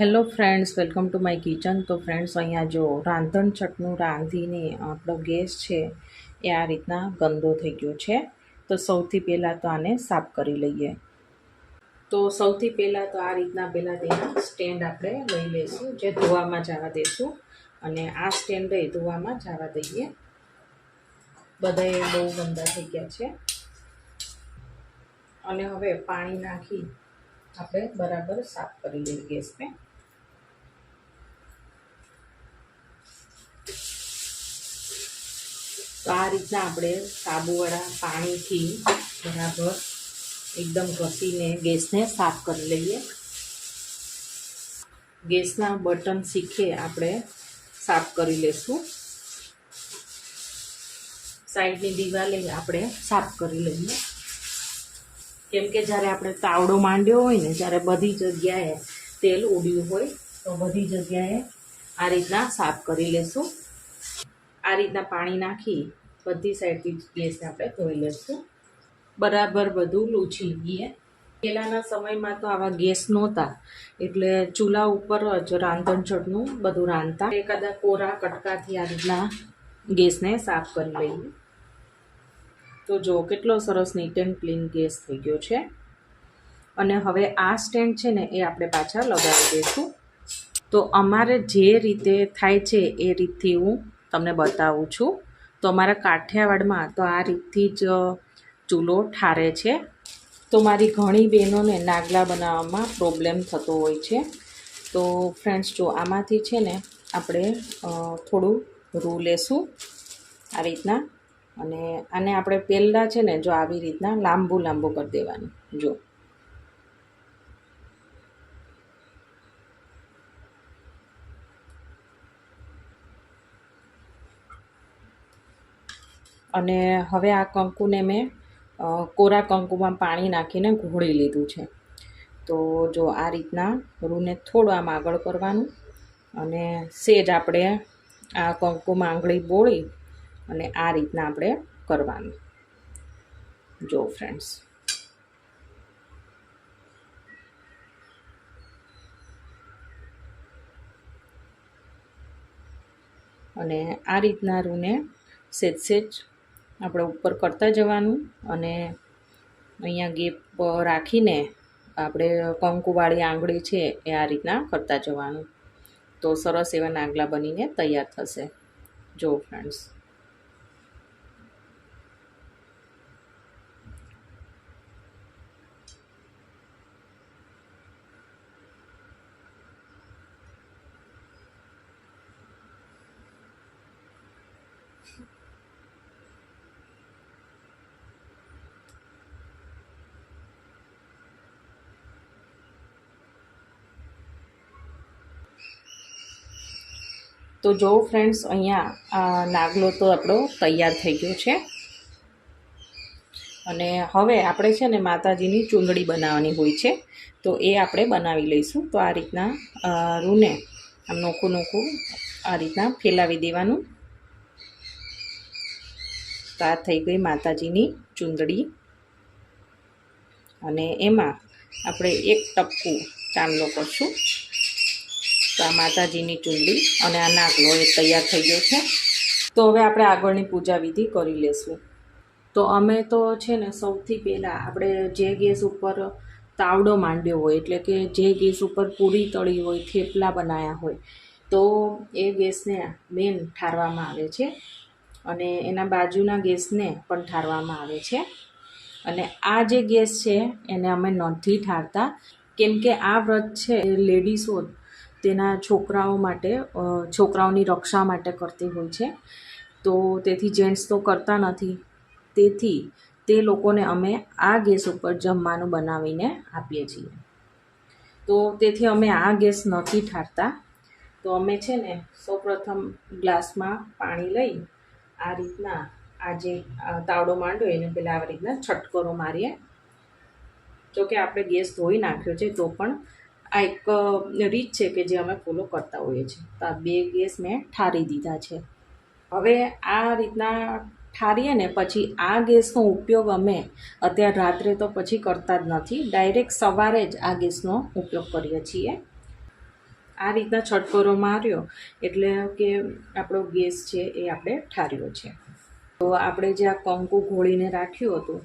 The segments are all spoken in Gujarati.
Hello friends welcome to my kitchen તો ફ્રેન્ડ્સ અહીંયા જો રાંધણ ચટનું રાંધીને આપણો ગેસ છે, એ આ રીતના ગંદો થઈ ગયો છે. તો સૌથી પહેલાં તો આને સાફ કરી લઈએ. તો સૌથી પહેલાં તો આ રીતના પહેલાં તેના સ્ટેન્ડ આપણે લઈ લઈશું, જે ધોવામાં જવા દઈશું અને આ સ્ટેન્ડ એ ધોવામાં જવા દઈએ. બધાએ બહુ ગંદા થઈ ગયા છે. અને હવે પાણી નાખી આપણે બરાબર સાફ કરી લઈએ ગેસને. તો આ રીતના આપણે સાબુવાળા પાણીથી બરાબર એકદમ ઘસીને ગેસને સાફ કરી લઈએ. ગેસના બટન શીખે આપણે સાફ કરી લેશું. સાઈડની દિવાલે આપણે સાફ કરી લઈએ. કેમ કે જ્યારે આપણે તાવડો માંડ્યો હોય ને ત્યારે બધી જગ્યાએ તેલ ઉડ્યું હોય, તો બધી જગ્યાએ આ રીતના સાફ કરી લેશું. આ રીતના પાણી નાખી બધી સાઈડથી ગેસને આપણે ધોઈ લઈશું. બરાબર બધું લૂછી લઈએ. પહેલાંના સમયમાં તો આવા ગેસ નહોતા. એટલે ચૂલા ઉપર જ રાંધણછટનું બધું રાંધતા. એકાદા કોરા, કટકાથી આ રીતના ગેસને સાફ કરી લઈએ. તો જો કેટલો સરસ નીટ એન્ડ ક્લીન ગેસ થઈ ગયો છે. અને હવે આ સ્ટેન્ડ છે ને એ આપણે પાછા લગાવી દઈશું. તો અમારે જે રીતે થાય છે એ રીતથી હું તમને બતાવું છું. તો અમારા કાઠિયાવાડમાં તો આ રીતથી જ ચૂલો ઠારે છે. તો મારી ઘણી બહેનોને નાગલા બનાવવામાં પ્રોબ્લેમ થતો હોય છે. તો ફ્રેન્ડ્સ જો આમાંથી છે ને, આપણે થોડું રૂ લેશું આ રીતના. અને આને આપણે પહેલાં છે ને, જો આવી રીતના લાંબુ લાંબુ કરી દેવાનું. જો. અને હવે આ કંકુને મેં કોરા કંકુમાં પાણી નાખીને ઘોળી લીધું છે. તો જો આ રીતના રૂને થોડું આમ આગળ કરવાનું અને સેજ આપણે આ કંકુમાં આંગળી બોળી અને આ રીતના આપણે કરવાનું. જો ફ્રેન્ડ્સ. અને આ રીતના રૂને સેજ સેજ આપણે ઉપર કરતા જવાનું અને અહીંયા ગેપ રાખીને આપણે કંકુવાળી આંગળી છે એ આ રીતના કરતા જવાનું. તો સરસ એવા નાગલા બનીને તૈયાર થશે. જો ફ્રેન્ડ્સ તો જો ફ્રેન્ડ્સ અહીંયા નાગલો તો આપણો તૈયાર થઈ ગયો છે. અને હવે આપણે છે ને માતાજીની ચૂંદડી બનાવવાની હોય છે. તો એ આપણે બનાવી લઈશું. તો આ રીતના રૂને આમ નોખું નોખું આ રીતના ફેલાવી દેવાનું. તો આ થઈ ગઈ માતાજીની ચૂંદડી. અને એમાં આપણે એક ટપકું ચાંદલો કરશું. તો આ માતાજીની ચૂંદડી અને આ નાગલો એ તૈયાર થઈ ગયો છે. તો હવે આપણે આગળની પૂજા વિધિ કરી લેશું. તો અમે તો છે ને સૌથી પહેલાં આપણે જે ગેસ ઉપર તાવડો માંડ્યો હોય, એટલે કે જે ગેસ ઉપર પૂરી તળી હોય, થેપલા બનાવ્યા હોય, તો એ ગેસને મેન ઠારવામાં આવે છે અને એના બાજુના ગેસને પણ ઠારવામાં આવે છે. અને આ જે ગેસ છે એને અમે નથી ઠારતા, કેમ કે આ વ્રત છે લેડીઝો તેના છોકરાઓ માટે છોકરાઓની રક્ષા માટે કરતી હોય છે. તો તેથી જેન્ટ્સ તો કરતા નથી. તેથી તે લોકોને અમે આ ગેસ ઉપર જમવાનું બનાવીને આપીએ છીએ. તો તેથી અમે આ ગેસ નથી ઠારતા. તો અમે છે ને સૌપ્રથમ ગ્લાસમાં પાણી લઈ આ રીતના આ જે તાવડો માંડ્યો એને પહેલાં આવી રીતના છટકરો મારીએ. જોકે આપણે ગેસ ધોઈ નાખ્યો છે તો પણ આ એક રીત છે કે જે અમે ફોલો કરતા હોઈએ છીએ. તો આ બે ગેસ મેં ઠારી દીધા છે. હવે આ રીતના ઠારીએ ને પછી આ ગેસનો ઉપયોગ અમે અત્યારે રાત્રે તો પછી કરતા જ નથી. ડાયરેક્ટ સવારે જ આ ગેસનો ઉપયોગ કરીએ છીએ. આ રીતના છટકરો માર્યો એટલે કે આપણો ગેસ છે એ આપણે ઠાર્યો છે. તો આપણે જે આ કંકુ ઘોળીને રાખ્યું હતું,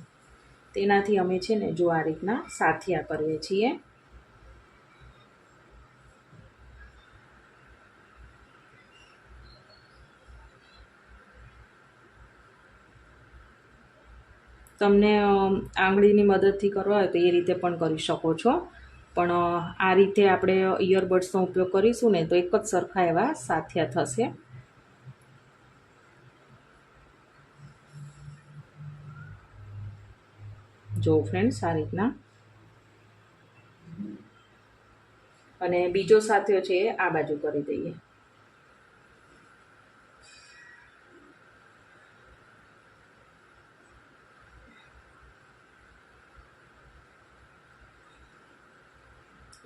તેનાથી અમે છે ને જો આ રીતના સાથિયા કરીએ છીએ. તમને આંગળીની મદદથી કરવા હોય તો એ રીતે પણ કરી શકો છો. પણ આ રીતે આપણે ઇયરબડ્સનો ઉપયોગ કરીશું ને તો એક જ સરખા એવા સાથિયા થશે. જો ફ્રેન્ડ્સ, આ રીતના. અને બીજો સાથિયો છે, એ આ બાજુ કરી દઈએ.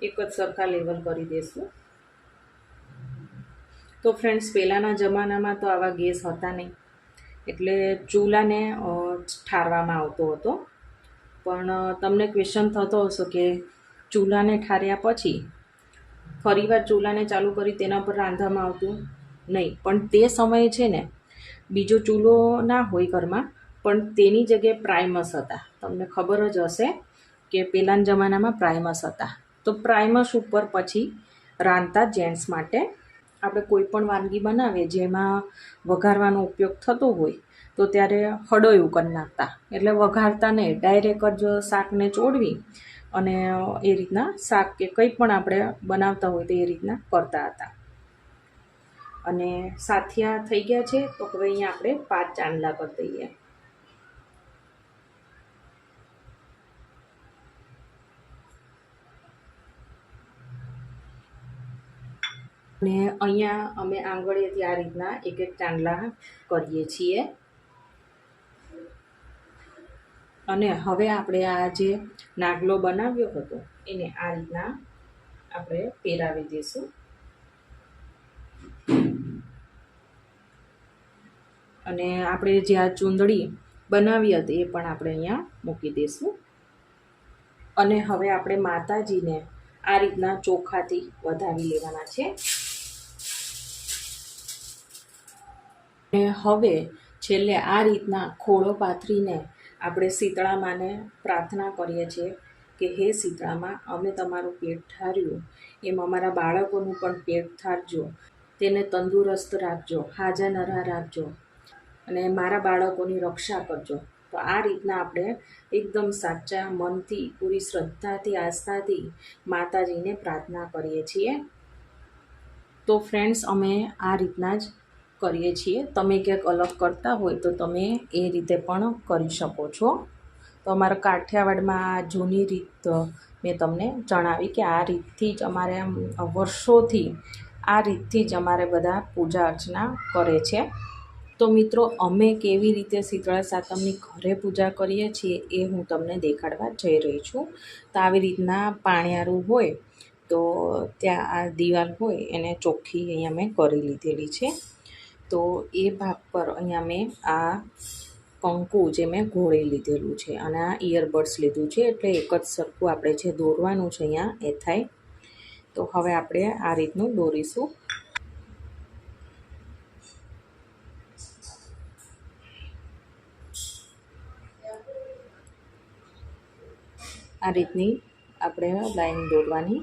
એક જ સરખા લેવલ કરી દઈશું તો ફ્રેન્ડ્સ પહેલાંના જમાનામાં તો આવા ગેસ હતા નહીં. એટલે ચૂલાને ઠારવામાં આવતો હતો. પણ તમને ક્વેશ્ચન થતો હશે કે ચૂલાને ઠાર્યા પછી ફરીવાર ચૂલાને ચાલુ કરી તેના પર રાંધવામાં આવતું નહીં. પણ તે સમયે છે ને, બીજો ચૂલો ના હોય ઘરમાં, પણ તેની જગ્યાએ પ્રાઇમસ હતા. તમને ખબર જ હશે કે પહેલાંના જમાનામાં પ્રાઇમસ હતા. તો પ્રાઇમસ ઉપર પછી રાંધતા જેન્ટ્સ માટે આપણે કોઈ પણ વાનગી બનાવીએ જેમાં વઘારવાનો ઉપયોગ થતો હોય, તો ત્યારે હડોયું કરી નાખતા. એટલે વઘારતા નહીં ડાયરેક્ટ જ શાકને ચોડવી અને એ રીતના શાક કે કંઈ પણ આપણે બનાવતા હોય તો એ રીતના કરતા હતા. અને સાથિયા થઈ ગયા છે, તો હવે અહીંયા આપણે પાંચ ચાંદલા કરી દઈએ. અને અહીંયા અમે આંગળીએથી આ રીતના એક એક ચાંદલા કરીએ છીએ. અને હવે આપણે આ જે નાગલો બનાવ્યો હતો, એને આ રીતના આપણે પહેરાવી દઈશું. અને આપણે જે આ ચૂંદડી બનાવી હતી, એ પણ આપણે અહીંયા મૂકી દઈશું. અને હવે આપણે માતાજીને આ રીતના ચોખાથી વધાવી લેવાના છે. અને હવે છેલ્લે આ રીતના ખોળો પાથરીને આપણે શીતળામાને પ્રાર્થના કરીએ છીએ કે હે શીતળામાં, અમે તમારું પેટ ઠાર્યું એમ અમારા બાળકોનું પણ પેટ ઠારજો. તેને તંદુરસ્ત રાખજો હાજા નરા રાખજો અને મારા બાળકોની રક્ષા કરજો. તો આ રીતના આપણે એકદમ સાચા મનથી, પૂરી શ્રદ્ધાથી, આસ્થાથી માતાજીને પ્રાર્થના કરીએ છીએ. તો ફ્રેન્ડ્સ, અમે આ રીતના જ કરીએ છીએ. તમે ક્યાંક અલગ કરતા હોય તો તમે એ રીતે પણ કરી શકો છો. તો અમારા કાઠિયાવાડમાં આ જૂની રીત મેં તમને જણાવી કે આ રીતથી જ અમારે આમ વર્ષોથી આ રીતથી જ અમારે બધા પૂજા અર્ચના કરે છે. તો મિત્રો, અમે કેવી રીતે શીતળા સાતમની ઘરે પૂજા કરીએ છીએ એ હું તમને દેખાડવા જઈ રહી છું. તો આવી રીતના પાણિયારું હોય તો ત્યાં આ દિવાલ હોય એને ચોખ્ખી અહીંયા મેં કરી લીધેલી છે. તો એ ભાગ પર અહીંયા મેં આ કંકુ જે મેં ઘોળી લીધેલું છે અને આ ઇયરબડ્સ લીધું છે, એટલે એક જ સરખું આપણે જે દોરવાનું છે અહીંયા એ થાય. તો હવે આપણે આ રીતનું દોરીશું. આ રીતની આપણે લાઈન દોરવાની.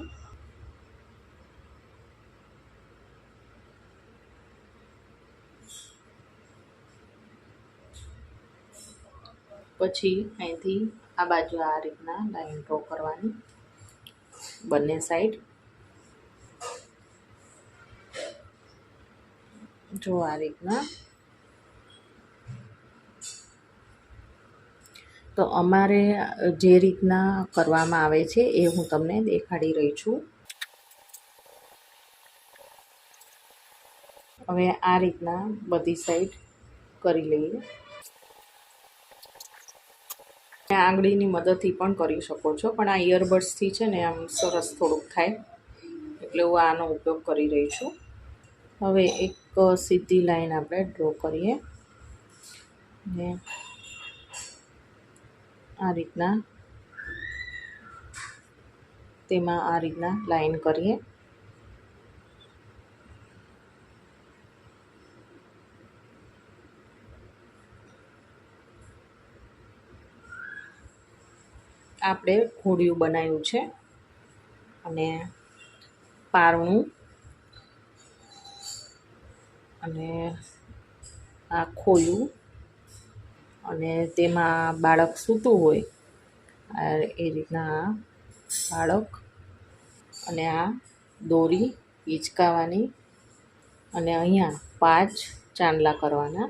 પછી અહીંથી આ બાજુ આ રીતના લાઈન ડ્રો કરવાની. બંને સાઈડ જો આ રીતના. તો અમારે જે રીતના કરવામાં આવે છે એ હું તમને દેખાડી રહી છું. હવે આ રીતના બધી સાઈડ કરી લઈએ. આંગળીની મદદથી પણ કરી શકો છો. પણ આ ઇયરબડ્સથી છે ને આમ સરસ થોડુંક થાય. એટલે હું આનો ઉપયોગ કરી રહી છું. હવે એક સીધી લાઈન આપણે ડ્રો કરીએ. ને આ રીતના તેમાં આ રીતના લાઈન કરીએ. આપણે ઘોડિયું બનાવ્યું છે અને પારણું અને આ ખોયું અને તેમાં બાળક સૂતું હોય એ રીતના બાળક અને આ દોરી હિંચકાવાની અને અહીંયા પાંચ ચાંદલા કરવાના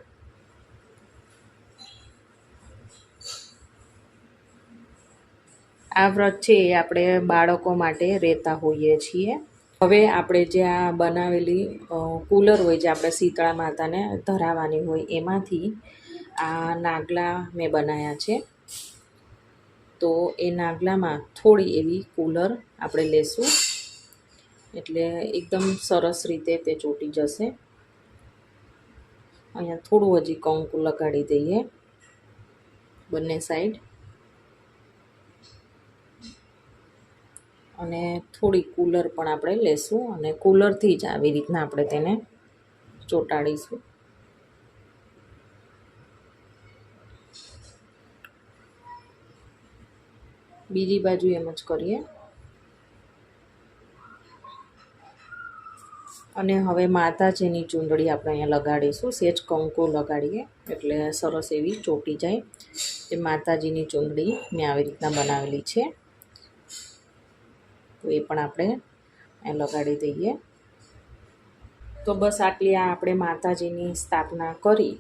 આ વ્રત છે એ આપણે બાળકો માટે રહેતા હોઈએ છીએ. હવે આપણે જે આ બનાવેલી કુલર હોય જે આપણે શીતળા માતાને ધરાવવાની હોય એમાંથી આ નાગલા મેં બનાવ્યા છે. તો એ નાગલામાં થોડી એવી કુલર આપણે લેશું. એટલે એકદમ સરસ રીતે તે ચોટી જશે. અહીંયા થોડું હજી કંકુ લગાડી દઈએ. બંને સાઈડ. અને થોડી કુલર પણ આપણે લેશું અને કુલરથી જ આવી રીતના આપણે તેને ચોંટાડીશું. બીજી બાજુ એમ જ કરીએ. અને હવે માતાજીની ચૂંદડી આપણે અહીંયા લગાડીશું, સેજ કંકો લગાડીએ, એટલે સરસ એવી ચોટી જાય. એ માતાજીની ચૂંદડી મેં આવી રીતના બનાવેલી છે. તો એ પણ આપણે લગાડી દઈએ. તો બસ આટલી આ આપણે માતાજીની સ્થાપના કરી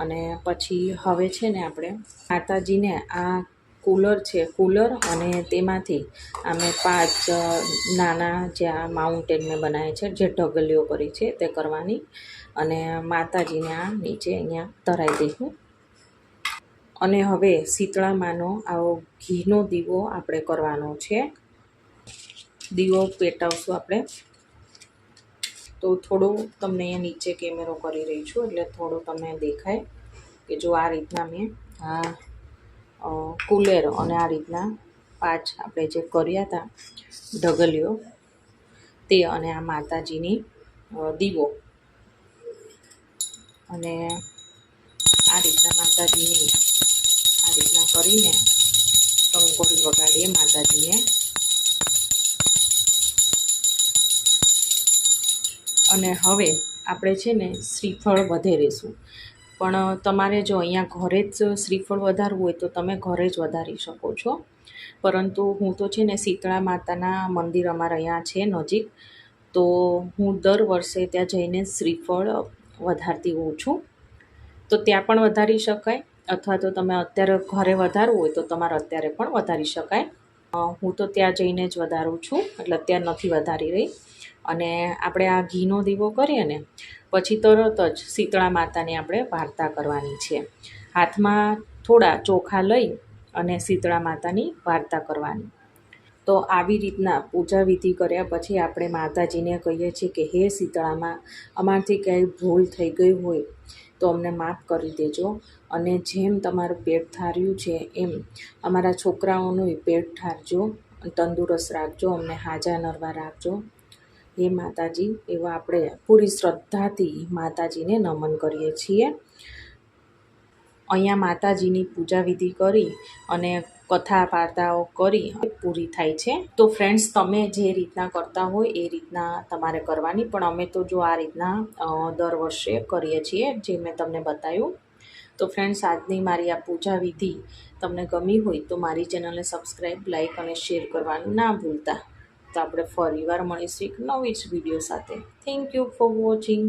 અને પછી હવે છે ને આપણે માતાજીને આ કુલર છે, કુલર અને તેમાંથી અમે પાંચ નાના જે આ માઉન્ટેન મેં બનાવે છે, જે ઢગલીઓ કરી છે તે કરવાની અને માતાજીને આ નીચે અહીંયા ધરાઈ દઈશું. અને હવે શીતળામાનો આવો ઘીનો દીવો આપણે કરવાનો છે. દીવો પેટાવશું આપણે. તો થોડું તમને અહીંયા નીચે કેમેરો કરી રહી છું, એટલે થોડું તમને દેખાય કે જો આ રીતના મેં આ કુલેર અને આ રીતના પાંચ આપણે જે કર્યા હતા ઢગલીઓ, તે અને આ માતાજીની દીવો. અને આ રીતના માતાજીની, આ રીતના કરીને કંકોડી વગાડીએ માતાજીને. અને હવે આપણે છે ને શ્રીફળ વધેરીશું. પણ તમારે જો અહીંયા ઘરે જ શ્રીફળ વધારવું હોય તો તમે ઘરે જ વધારી શકો છો. પરંતુ હું તો છે ને શીતળા માતાના મંદિર અમારા અહીંયા છે નજીક. તો હું દર વર્ષે ત્યાં જઈને શ્રીફળ વધારતી હોઉં છું. તો ત્યાં પણ વધારી શકાય. અથવા તો તમે અત્યારે ઘરે વધારવું હોય તો તમારે અત્યારે પણ વધારી શકાય. હું તો ત્યાં જઈને જ વધારું છું. એટલે અત્યારે નથી વધારી રહી. અને આપણે આ ઘીનો દીવો કરીએ ને, પછી તરત જ શીતળા માતાની આપણે વાર્તા કરવાની છે. હાથમાં થોડા ચોખા લઈ અને શીતળા માતાની વાર્તા કરવાની. તો આવી રીતના પૂજા વિધિ કર્યા પછી આપણે માતાજીને કહીએ છીએ કે, હે શીતળામાં, અમારથી ક્યાંય ભૂલ થઈ ગઈ હોય, તો અમને માફ કરી દેજો. અને જેમ તમારું પેટ ઠાર્યું છે, એમ અમારા છોકરાઓનું પેટ ઠારજો તંદુરસ્ત રાખજો, અમને હાજા નરવા રાખજો. હે માતાજી, એવા આપણે પૂરી શ્રદ્ધાથી માતાજીને નમન કરીએ છીએ. અહીંયા માતાજીની પૂજા વિધિ કરી અને કથા વાર્તાઓ કરી પૂરી થાય છે. તો ફ્રેન્ડ્સ તમે જે રીતના કરતા હોય એ રીતના તમારે કરવાની. પણ અમે તો જો આ રીતના દર વર્ષે કરીએ છીએ, જે મેં તમને બતાવ્યું. તો ફ્રેન્ડ્સ આજની મારી આ પૂજા વિધિ તમને ગમી હોય તો મારી ચેનલને સબસ્ક્રાઈબ લાઈક અને શેર કરવાનું ના ભૂલતા. તો આપણે ફરીવાર મળીશું એક નવી જ વીડિયો સાથે. Thank you for watching